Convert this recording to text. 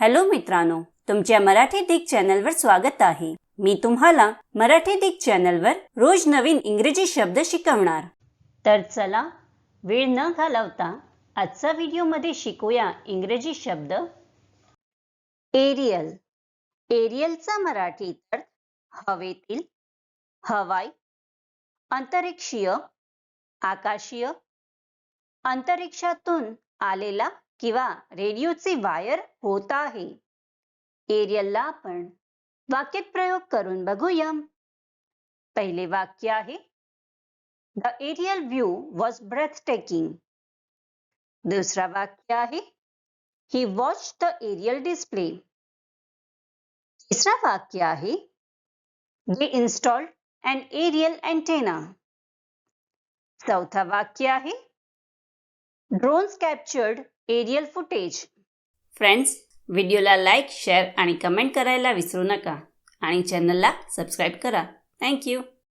Hello मित्रांनो तुमच्या मराठी दिग चॅनलवर स्वागत आहे. मी तुम्हाला मराठी दिग चॅनलवर रोज नवीन इंग्रजी शब्द शिकवणार. तर चला वेळ न घालवता आजचा व्हिडिओमध्ये शिकूया इंग्रजी शब्द. एरियल. एरियलचा मराठी तर हवेतील हवाई अंतरिक्षीय आकाशीय अंतरिक्षातून आलेला किंवा रेडिओचे वायर होत आहे. एरियलला आपण वाक्यात प्रयोग करून बघूया. पहिले वाक्य आहे. The aerial view was breath taking दुसरा वाक्य आहे. He watch the aerial display तिसरा वाक्य आहे. They installed an aerial antenna. चौथा वाक्य आहे. Drones captured aerial footage friends व्हिडिओला लाईक शेअर आणि कमेंट करायला विसरू नका. आणि चॅनलला सबस्क्राईब करा. थँक्यू